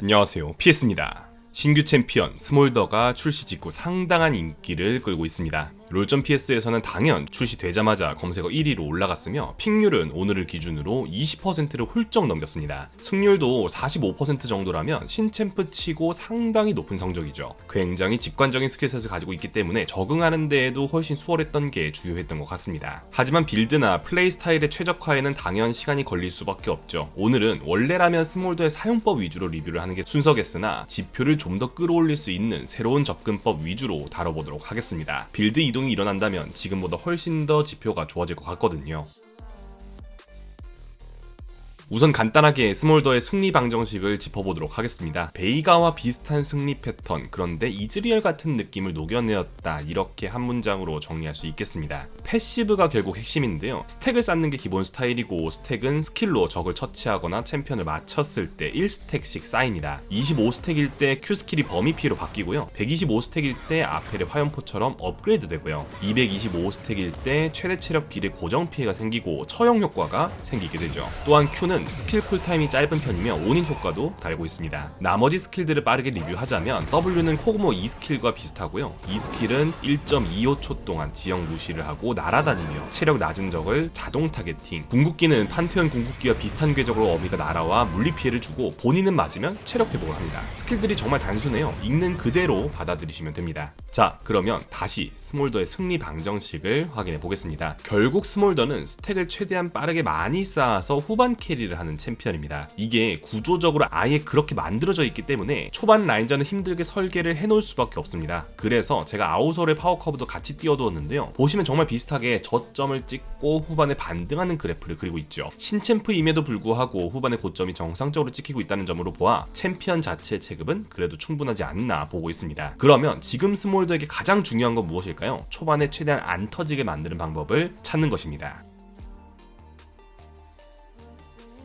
안녕하세요. PS입니다. 신규 챔피언 스몰더가 출시 직후 상당한 인기를 끌고 있습니다. 롤전 PS에서는 당연 출시되자마자 검색어 1위로 올라갔으며 픽률은 오늘을 기준으로 20%를 훌쩍 넘겼습니다. 승률도 45% 정도라면 신챔프 치고 상당히 높은 성적이죠. 굉장히 직관적인 스킬셋을 가지고 있기 때문에 적응하는 데에도 훨씬 수월했던 게 주요했던 것 같습니다. 하지만 빌드나 플레이 스타일의 최적화에는 당연 시간이 걸릴 수밖에 없죠. 오늘은 원래라면 스몰더의 사용법 위주로 리뷰를 하는 게 순서겠으나 지표를 좀 더 끌어올릴 수 있는 새로운 접근법 위주로 다뤄보도록 하겠습니다. 빌드 이동 이 일어난다면 지금보다 훨씬 더 지표가 좋아질 것 같거든요. 우선 간단하게 스몰더의 승리 방정식을 짚어보도록 하겠습니다. 베이가와 비슷한 승리 패턴, 그런데 이즈리얼 같은 느낌을 녹여내었다. 이렇게 한 문장으로 정리할 수 있겠습니다. 패시브가 결국 핵심인데요. 스택을 쌓는 게 기본 스타일이고, 스택은 스킬로 적을 처치하거나 챔피언을 맞췄을 때 1스택씩 쌓입니다. 25스택일 때 Q 스킬이 범위 피해로 바뀌고요. 125스택일 때 아펠의 화염포처럼 업그레이드 되고요. 225스택일 때 최대 체력 비례 고정 피해가 생기고 처형 효과가 생기게 되죠. 또한 Q는 스킬 쿨타임이 짧은 편이며 온인 효과도 달고 있습니다. 나머지 스킬들을 빠르게 리뷰하자면 W는 코그모 2스킬과 비슷하고요. 이 스킬은 1.25초 동안 지형 무시를 하고 날아다니며 체력 낮은 적을 자동 타겟팅. 궁극기는 판테온 궁극기와 비슷한 궤적으로 어미가 날아와 물리 피해를 주고 본인은 맞으면 체력 회복을 합니다. 스킬들이 정말 단순해요. 읽는 그대로 받아들이시면 됩니다. 자, 그러면 다시 스몰더의 승리 방정식을 확인해 보겠습니다. 결국 스몰더는 스택을 최대한 빠르게 많이 쌓아서 후반 캐리를 하는 챔피언입니다. 이게 구조적으로 아예 그렇게 만들어져 있기 때문에 초반 라인전은 힘들게 설계를 해놓을 수밖에 없습니다. 그래서 제가 아우솔의 파워 커브도 같이 띄워두었는데요. 보시면 정말 비슷하게 저점을 찍고 후반에 반등하는 그래프를 그리고 있죠. 신챔프임에도 불구하고 후반의 고점이 정상적으로 찍히고 있다는 점으로 보아 챔피언 자체의 체급은 그래도 충분하지 않나 보고 있습니다. 그러면 지금 스몰 더에게 가장 중요한 건 무엇일까요? 초반에 최대한 안 터지게 만드는 방법을 찾는 것입니다.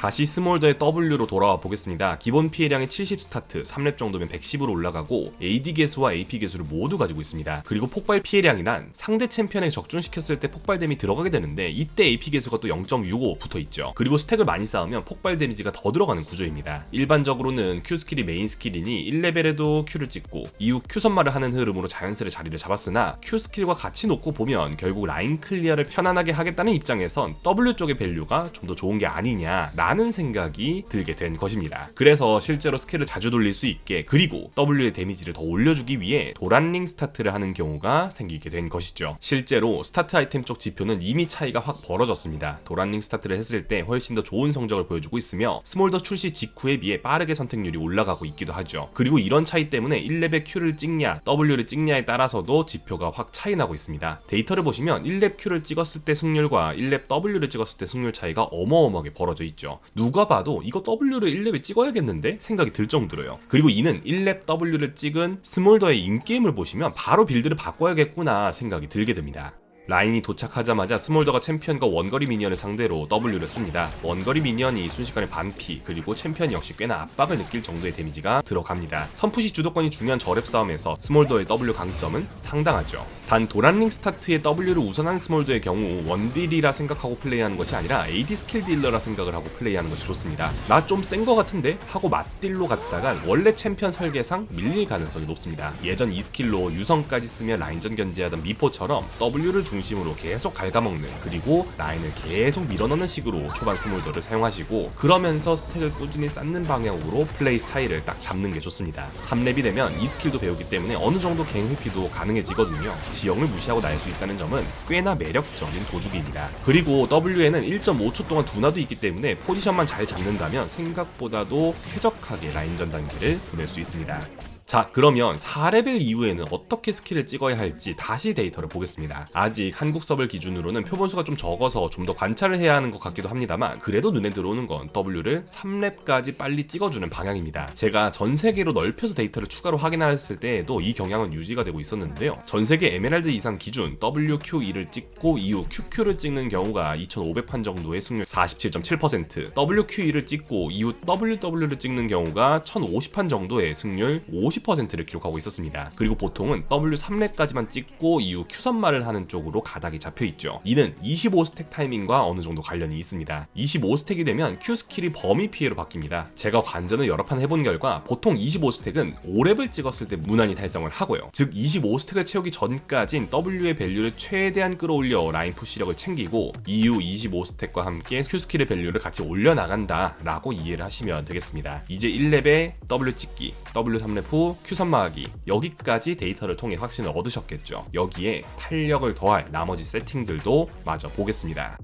다시 스몰더의 W로 돌아와 보겠습니다. 기본 피해량이 70 스타트, 3렙 정도면 110으로 올라가고 AD 개수와 AP 개수를 모두 가지고 있습니다. 그리고 폭발 피해량이란 상대 챔피언에게 적중시켰을 때 폭발댐이 들어가게 되는데 이때 AP 개수가 또 0.65 붙어 있죠. 그리고 스택을 많이 쌓으면 폭발 데미지가 더 들어가는 구조입니다. 일반적으로는 Q 스킬이 메인 스킬이니 1레벨에도 Q를 찍고 이후 Q 선마를 하는 흐름으로 자연스레 자리를 잡았으나 Q 스킬과 같이 놓고 보면 결국 라인 클리어를 편안하게 하겠다는 입장에선 W 쪽의 밸류가 좀 더 좋은 게 아니냐 라는 생각이 들게 된 것입니다. 그래서 실제로 스킬을 자주 돌릴 수 있게 그리고 W의 데미지를 더 올려주기 위해 도란링 스타트를 하는 경우가 생기게 된 것이죠. 실제로 스타트 아이템 쪽 지표는 이미 차이가 확 벌어졌습니다. 도란링 스타트를 했을 때 훨씬 더 좋은 성적을 보여주고 있으며 스몰더 출시 직후에 비해 빠르게 선택률이 올라가고 있기도 하죠. 그리고 이런 차이 때문에 1렙의 Q를 찍냐 W를 찍냐에 따라서도 지표가 확 차이 나고 있습니다. 데이터를 보시면 1렙 Q를 찍었을 때 승률과 1렙 W를 찍었을 때 승률 차이가 어마어마하게 벌어져 있죠. 누가 봐도 이거 W를 1렙에 찍어야겠는데 생각이 들 정도로요. 그리고 이는 1렙 W를 찍은 스몰더의 인게임을 보시면 바로 빌드를 바꿔야겠구나 생각이 들게 됩니다. 라인이 도착하자마자 스몰더가 챔피언과 원거리 미니언을 상대로 W를 씁니다. 원거리 미니언이 순식간에 반피 그리고 챔피언 역시 꽤나 압박을 느낄 정도의 데미지가 들어갑니다. 선푸시 주도권이 중요한 저랩 싸움에서 스몰더의 W 강점은 상당하죠. 단 도란링 스타트의 W를 우선한 스몰더의 경우 원딜이라 생각하고 플레이하는 것이 아니라 AD 스킬 딜러라 생각을 하고 플레이하는 것이 좋습니다. 나 좀 센 거 같은데 하고 맞딜로 갔다간 원래 챔피언 설계상 밀릴 가능성이 높습니다. 예전 이 스킬로 유성까지 쓰며 라인전 견제하던 미포처럼 W를 중 심으로 계속 갉아먹는 그리고 라인을 계속 밀어넣는 식으로 초반 스몰더를 사용하시고 그러면서 스택을 꾸준히 쌓는 방향으로 플레이 스타일을 딱 잡는 게 좋습니다. 3렙이 되면 이 스킬도 배우기 때문에 어느 정도 갱 회피도 가능해지거든요. 지형을 무시하고 날 수 있다는 점은 꽤나 매력적인 도주기입니다. 그리고 W에는 1.5초 동안 두나도 있기 때문에 포지션만 잘 잡는다면 생각보다도 쾌적하게 라인전 단계를 보낼 수 있습니다. 자 그러면 4레벨 이후에는 어떻게 스킬을 찍어야 할지 다시 데이터를 보겠습니다. 아직 한국 서버 기준으로는 표본수가 좀 적어서 좀 더 관찰을 해야 하는 것 같기도 합니다만 그래도 눈에 들어오는 건 W를 3렙까지 빨리 찍어주는 방향입니다. 제가 전 세계로 넓혀서 데이터를 추가로 확인했을 때에도 이 경향은 유지가 되고 있었는데요. 전 세계 에메랄드 이상 기준 WQ2를 찍고 이후 QQ를 찍는 경우가 2500판 정도의 승률 47.7% WQ2를 찍고 이후 WW를 찍는 경우가 1050판 정도의 승률 50 90%를 기록하고 있었습니다. 그리고 보통은 W3렙까지만 찍고 이후 Q선말을 하는 쪽으로 가닥이 잡혀 있죠. 이는 25스택 타이밍과 어느 정도 관련이 있습니다. 25스택이 되면 Q 스킬이 범위 피해로 바뀝니다. 제가 관전을 여러 판 해본 결과 보통 25스택은 5렙을 찍었을 때 무난히 달성을 하고요. 즉 25스택을 채우기 전까진 W의 밸류를 최대한 끌어올려 라인 푸시력을 챙기고 이후 25스택과 함께 Q 스킬의 밸류를 같이 올려나간다 라고 이해를 하시면 되겠습니다. 이제 1렙에 W 찍기, W3렙 후 Q 선마하기 여기까지 데이터를 통해 확신을 얻으셨겠죠. 여기에 탄력을 더할 나머지 세팅들도 마저 보겠습니다.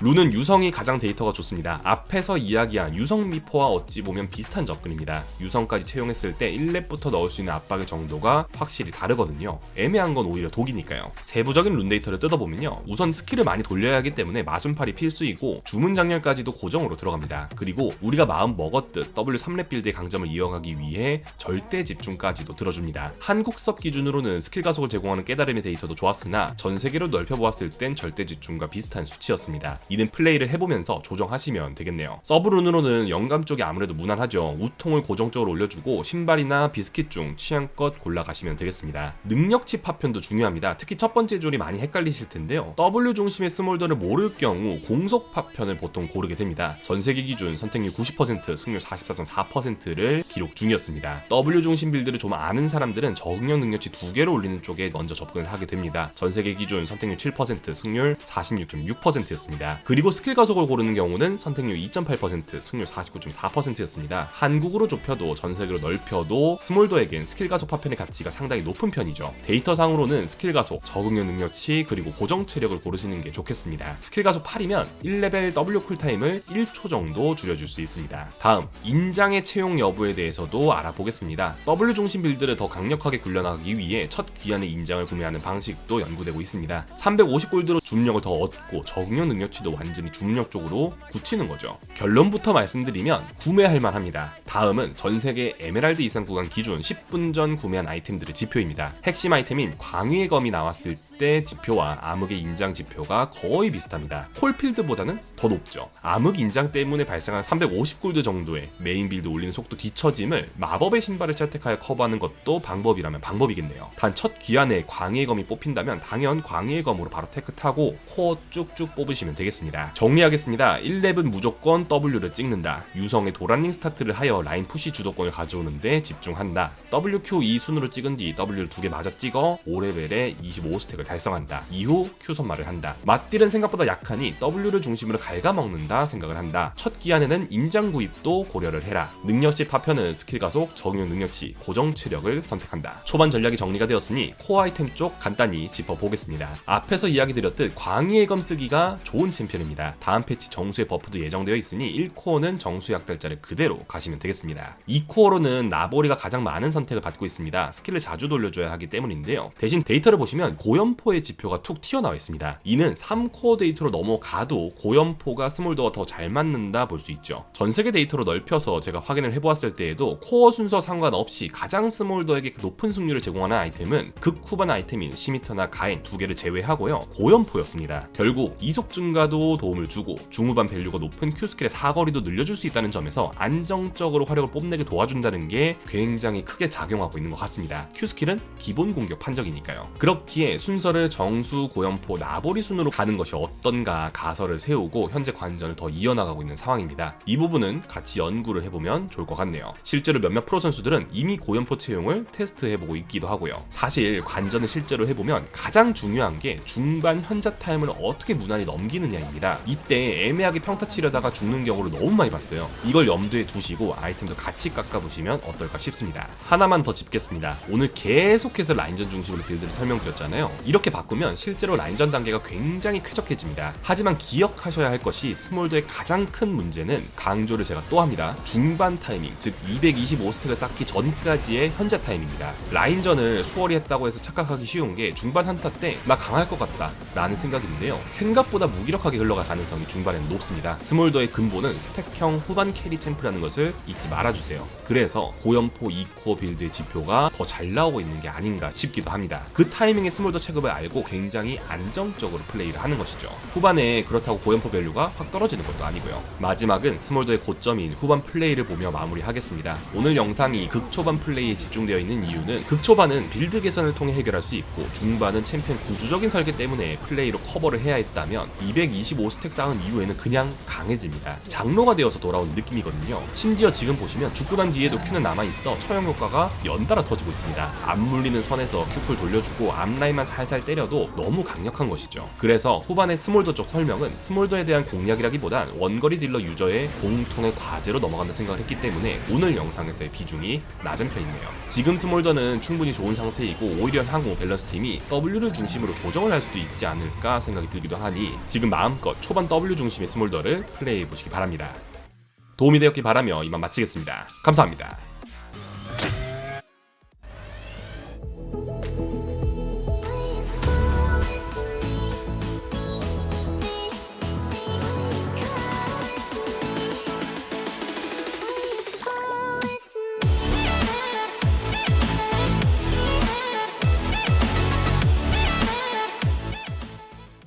룬은 유성이 가장 데이터가 좋습니다. 앞에서 이야기한 유성 미포와 어찌 보면 비슷한 접근입니다. 유성까지 채용했을 때 1렙부터 넣을 수 있는 압박의 정도가 확실히 다르거든요. 애매한 건 오히려 독이니까요. 세부적인 룬 데이터를 뜯어보면요. 우선 스킬을 많이 돌려야 하기 때문에 마순팔이 필수이고 주문 장렬까지도 고정으로 들어갑니다. 그리고 우리가 마음 먹었듯 W3렙 빌드의 강점을 이어가기 위해 절대 집중까지도 들어줍니다. 한국섭 기준으로는 스킬 가속을 제공하는 깨달음의 데이터도 좋았으나 전 세계로 넓혀보았을 땐 절대 집중과 비슷한 수치였습니다. 이는 플레이를 해보면서 조정하시면 되겠네요. 서브룬으로는 영감 쪽이 아무래도 무난하죠. 우통을 고정적으로 올려주고 신발이나 비스킷 중 취향껏 골라가시면 되겠습니다. 능력치 파편도 중요합니다. 특히 첫 번째 줄이 많이 헷갈리실 텐데요. W 중심의 스몰더를 모를 경우 공속 파편을 보통 고르게 됩니다. 전 세계 기준 선택률 90%, 승률 44.4%를 기록 중이었습니다. W 중심 빌드를 좀 아는 사람들은 적응형 능력치 두 개로 올리는 쪽에 먼저 접근을 하게 됩니다. 전 세계 기준 선택률 7%, 승률 46.6%였습니다. 그리고 스킬 가속을 고르는 경우는 선택률 2.8%, 승률 49.4%였습니다. 한국으로 좁혀도 전 세계로 넓혀도 스몰더에겐 스킬 가속 파편의 가치가 상당히 높은 편이죠. 데이터 상으로는 스킬 가속, 적응형 능력치, 그리고 고정 체력을 고르시는 게 좋겠습니다. 스킬 가속 8이면 1레벨 W 쿨타임을 1초 정도 줄여줄 수 있습니다. 다음, 인장의 채용 여부에 대해서도 알아보겠습니다. W 중심 빌드를 더 강력하게 굴려나가기 위해 첫 귀환의 인장을 구매하는 방식도 연구되고 있습니다. 350골드로 중력을 더 얻고 적응형 능력치도 완전히 중력 쪽으로 굳히는 거죠. 결론부터 말씀드리면 구매할 만합니다. 다음은 전 세계 에메랄드 이상 구간 기준 10분 전 구매한 아이템들의 지표입니다. 핵심 아이템인 광위의 검이 나왔을 때 지표와 암흑의 인장 지표가 거의 비슷합니다. 콜필드보다는 더 높죠. 암흑 인장 때문에 발생한 350골드 정도의 메인 빌드 올리는 속도 뒤처짐을 마법의 신발을 채택하여 커버하는 것도 방법이라면 방법이겠네요. 단첫 귀환에 광희의 검이 뽑힌다면 당연 광희의 검으로 바로 테크 타고 코어 쭉쭉 뽑으시면 되겠습니다. 정리하겠습니다. 1렙은 무조건 W를 찍는다. 유성의 도란링 스타트를 하여 라인 푸시 주도권을 가져오는데 집중한다. WQ 2 순으로 찍은 뒤 W를 두 개 맞아 찍어 5레벨에 25스택을 달성한다. 이후 Q 선마를 한다. 맞딜은 생각보다 약하니 W를 중심으로 갉아먹는다 생각을 한다. 첫 기한에는 임장 구입도 고려를 해라. 능력치 파편은 스킬 가속, 적용 능력치, 고정 체력을 선택한다. 초반 전략이 정리가 되었으니 코어 아이템 쪽 간단히 짚어보겠습니다. 앞에서 이야기 드렸듯 광희의 검 쓰기가 좋은 챔 피언입니다. 다음 패치 정수의 버프도 예정되어 있으니 1코어는 정수 약달자를 그대로 가시면 되겠습니다. 2코어로는 나보리가 가장 많은 선택을 받고 있습니다. 스킬을 자주 돌려줘야 하기 때문인데요. 대신 데이터를 보시면 고연포의 지표가 툭 튀어나와 있습니다. 이는 3코어 데이터로 넘어가도 고연포가 스몰더와 더 잘 맞는다 볼 수 있죠. 전 세계 데이터로 넓혀서 제가 확인을 해보았을 때에도 코어 순서 상관없이 가장 스몰더에게 높은 승률을 제공하는 아이템은 극 후반 아이템인 시미터나 가엔 두 개를 제외하고요. 고연포였습니다. 결국 이속 증가도 도움을 주고 중후반 밸류가 높은 Q 스킬의 사거리도 늘려줄 수 있다는 점에서 안정적으로 화력을 뽐내게 도와준다는 게 굉장히 크게 작용하고 있는 것 같습니다. Q 스킬은 기본 공격 판정이니까요. 그렇기에 순서를 정수, 고연포, 나보리 순으로 가는 것이 어떤가 가설을 세우고 현재 관전을 더 이어나가고 있는 상황입니다. 이 부분은 같이 연구를 해보면 좋을 것 같네요. 실제로 몇몇 프로 선수들은 이미 고연포 채용을 테스트해보고 있기도 하고요. 사실 관전을 실제로 해보면 가장 중요한 게 중반 현자 타임을 어떻게 무난히 넘기느냐 입니다. 이때 애매하게 평타 치려다가 죽는 경우를 너무 많이 봤어요. 이걸 염두에 두시고 아이템도 같이 깎아보시면 어떨까 싶습니다. 하나만 더 짚겠습니다. 오늘 계속해서 라인전 중심으로 빌드를 설명드렸잖아요. 이렇게 바꾸면 실제로 라인전 단계가 굉장히 쾌적해집니다. 하지만 기억하셔야 할 것이 스몰더의 가장 큰 문제는 강조를 제가 또 합니다. 중반 타이밍, 즉 225스택을 쌓기 전까지의 현자 타임입니다. 라인전을 수월히 했다고 해서 착각하기 쉬운 게 중반 한타 때 나 강할 것 같다 라는 생각인데요. 생각보다 무기력한 완벽하게 흘러갈 가능성이 중반에는 높습니다. 스몰더의 근본은 스택형 후반 캐리 챔프라는 것을 잊지 말아주세요. 그래서 고연포 2코어 빌드의 지표가 더 잘 나오고 있는 게 아닌가 싶기도 합니다. 그 타이밍에 스몰더 체급을 알고 굉장히 안정적으로 플레이를 하는 것이죠. 후반에 그렇다고 고연포 밸류가 확 떨어지는 것도 아니고요. 마지막은 스몰더의 고점인 후반 플레이를 보며 마무리하겠습니다. 오늘 영상이 극초반 플레이에 집중되어 있는 이유는 극초반은 빌드 개선을 통해 해결할 수 있고 중반은 챔피언 구조적인 설계 때문에 플레이로 커버를 해야 했다면 225 스택 쌓은 이후에는 그냥 강해집니다. 장로가 되어서 돌아온 느낌이거든요. 심지어 지금 보시면 죽고 난 뒤에도 큐는 남아있어 처형 효과가 연달아 터지고 있습니다. 안 물리는 선에서 큐풀 돌려주고 앞라인만 살살 때려도 너무 강력한 것이죠. 그래서 후반의 스몰더 쪽 설명은 스몰더에 대한 공략이라기보단 원거리 딜러 유저의 공통의 과제로 넘어간다 생각을 했기 때문에 오늘 영상에서의 비중이 낮은 편이네요. 지금 스몰더는 충분히 좋은 상태이고 오히려 향후 밸런스 팀이 W를 중심으로 조정을 할 수도 있지 않을까 생각이 들기도 하니 지금 마음껏 초반 W 중심의 스몰더를 플레이해 보시기 바랍니다. 도움이 되었길 바라며 이만 마치겠습니다. 감사합니다.